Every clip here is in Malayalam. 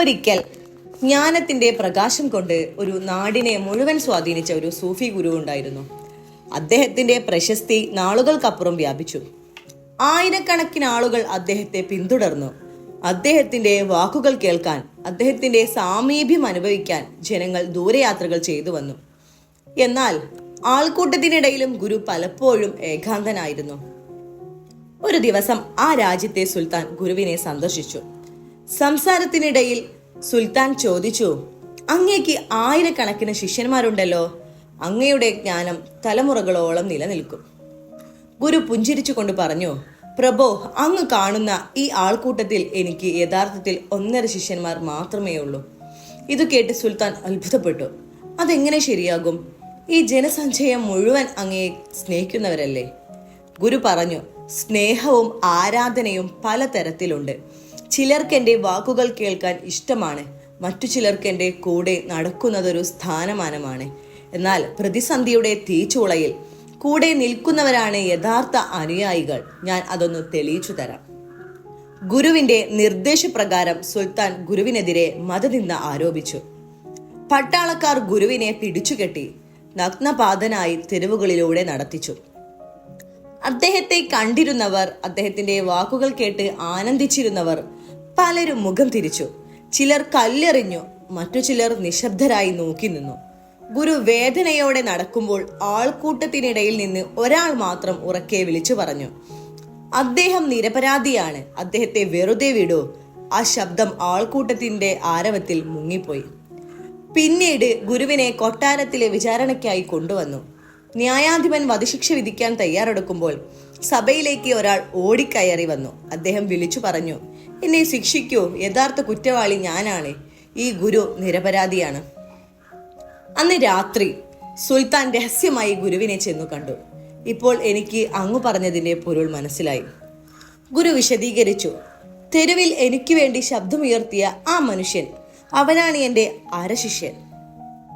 ഒരിക്കൽ ജ്ഞാനത്തിന്റെ പ്രകാശം കൊണ്ട് ഒരു നാടിനെ മുഴുവൻ സ്വാധീനിച്ച ഒരു സൂഫി ഗുരു ഉണ്ടായിരുന്നു. അദ്ദേഹത്തിന്റെ പ്രശസ്തി നാളുകൾക്കപ്പുറം വ്യാപിച്ചു. ആയിരക്കണക്കിന് ആളുകൾ അദ്ദേഹത്തെ പിന്തുടർന്നു. അദ്ദേഹത്തിന്റെ വാക്കുകൾ കേൾക്കാൻ അദ്ദേഹത്തിന്റെ സാമീപ്യം അനുഭവിക്കാൻ ജനങ്ങൾ ദൂരയാത്രകൾ ചെയ്തു വന്നു. എന്നാൽ ആൾക്കൂട്ടത്തിനിടയിലും ഗുരു പലപ്പോഴും ഏകാന്തനായിരുന്നു. ഒരു ദിവസം ആ രാജ്യത്തെ സുൽത്താൻ ഗുരുവിനെ സന്ദർശിച്ചു. സംസാരത്തിനിടയിൽ സുൽത്താൻ ചോദിച്ചു അങ്ങേക്ക് ആയിരക്കണക്കിന് ശിഷ്യന്മാരുണ്ടല്ലോ. അങ്ങയുടെ ജ്ഞാനം തലമുറകളോളം നിലനിൽക്കും. ഗുരു പുഞ്ചിരിച്ചുകൊണ്ട് പറഞ്ഞു പ്രഭോ അങ്ങ് കാണുന്ന ഈ ആൾക്കൂട്ടത്തിൽ എനിക്ക് യഥാർത്ഥത്തിൽ ഒന്നര ശിഷ്യന്മാർ മാത്രമേ ഉള്ളൂ. ഇത് കേട്ട് സുൽത്താൻ അത്ഭുതപ്പെട്ടു. അതെങ്ങനെ ശരിയാകും? ഈ ജനസഞ്ചയം മുഴുവൻ അങ്ങയെ സ്നേഹിക്കുന്നവരല്ലേ? ഗുരു പറഞ്ഞു സ്നേഹവും ആരാധനയും പലതരത്തിലുണ്ട്. ചിലർക്ക് എന്റെ വാക്കുകൾ കേൾക്കാൻ ഇഷ്ടമാണ്. മറ്റു ചിലർക്ക് എന്റെ കൂടെ നടക്കുന്നതൊരു സ്ഥാനമാനമാണ്. എന്നാൽ പ്രതിസന്ധിയുടെ തീച്ചുളയിൽ കൂടെ നിൽക്കുന്നവരാണ് യഥാർത്ഥ അനുയായികൾ. ഞാൻ അതൊന്ന് തെളിയിച്ചു തരാം. ഗുരുവിന്റെ നിർദ്ദേശപ്രകാരം സുൽത്താൻ ഗുരുവിനെതിരെ മതനിന്ദ ആരോപിച്ചു. പട്ടാളക്കാർ ഗുരുവിനെ പിടിച്ചുകെട്ടി നഗ്നപാതനായി തെരുവുകളിലൂടെ നടത്തിച്ചു. അദ്ദേഹത്തെ കണ്ടിരുന്നവർ അദ്ദേഹത്തിന്റെ വാക്കുകൾ കേട്ട് ആനന്ദിച്ചിരുന്നവർ പലരും മുഖം തിരിച്ചു. ചിലർ കല്ലെറിഞ്ഞു മറ്റു ചിലർ നിശബ്ദരായി നോക്കി നിന്നു. ഗുരു വേദനയോടെ നടക്കുമ്പോൾ ആൾക്കൂട്ടത്തിനിടയിൽ നിന്ന് ഒരാൾ മാത്രം ഉറക്കെ വിളിച്ചു പറഞ്ഞു അദ്ദേഹം നിരപരാധിയാണ് അദ്ദേഹത്തെ വെറുതെ വിടൂ ആ ശബ്ദം ആൾക്കൂട്ടത്തിന്റെ ആരവത്തിൽ മുങ്ങിപ്പോയി. പിന്നീട് ഗുരുവിനെ കൊട്ടാരത്തിലെ വിചാരണയ്ക്കായി കൊണ്ടുവന്നു. ന്യായാധിപൻ വധശിക്ഷ വിധിക്കാൻ തയ്യാറെടുക്കുമ്പോൾ സഭയിലേക്ക് ഒരാൾ ഓടിക്കയറി വന്നു. അദ്ദേഹം വിളിച്ചു പറഞ്ഞു എന്നെ ശിക്ഷിക്കൂ. യഥാർത്ഥ കുറ്റവാളി ഞാനാണ്. ഈ ഗുരു നിരപരാധിയാണ്. അന്ന് രാത്രി സുൽത്താൻ രഹസ്യമായി ഗുരുവിനെ ചെന്നു കണ്ടു. ഇപ്പോൾ എനിക്ക് അങ്ങു പറഞ്ഞതിന്റെ പൊരുൾ മനസ്സിലായി. ഗുരു വിശദീകരിച്ചു തെരുവിൽ എനിക്ക് വേണ്ടി ശബ്ദമുയർത്തിയ ആ മനുഷ്യൻ അവനാണ് എന്റെ അരശിഷ്യൻ.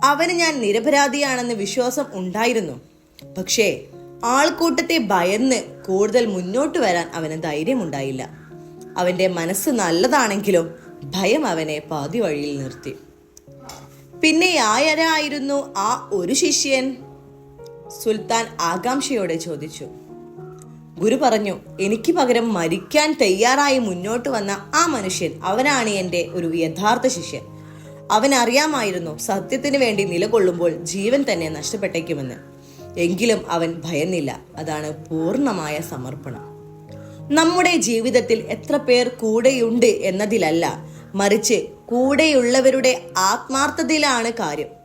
അവന് ഞാൻ നിരപരാധിയാണെന്ന് വിശ്വാസം ഉണ്ടായിരുന്നു. പക്ഷേ ആൾക്കൂട്ടത്തെ ഭയന്ന് കൂടുതൽ മുന്നോട്ട് വരാൻ അവന് ധൈര്യമുണ്ടായില്ല. അവന്റെ മനസ്സ് നല്ലതാണെങ്കിലും ഭയം അവനെ പാതി വഴിയിൽ നിർത്തി. പിന്നെ ആയരായിരുന്നു ആ ഒരു ശിഷ്യൻ? സുൽത്താൻ ആകാംക്ഷയോടെ ചോദിച്ചു. ഗുരു പറഞ്ഞു എനിക്ക് പകരം മരിക്കാൻ തയ്യാറായി മുന്നോട്ട് വന്ന ആ മനുഷ്യൻ അവനാണ് എന്റെ ഒരു യഥാർത്ഥ ശിഷ്യൻ. അവൻ അറിയാമായിരുന്നു സത്യത്തിന് വേണ്ടി നിലകൊള്ളുമ്പോൾ ജീവൻ തന്നെ നഷ്ടപ്പെട്ടേക്കുമെന്ന്. എങ്കിലും അവൻ ഭയന്നില്ല. അതാണ് പൂർണമായ സമർപ്പണം. നമ്മുടെ ജീവിതത്തിൽ എത്ര പേർ കൂടെയുണ്ട് എന്നതിലല്ല മറിച്ച് കൂടെയുള്ളവരുടെ ആത്മാർത്ഥതയിലാണ് കാര്യം.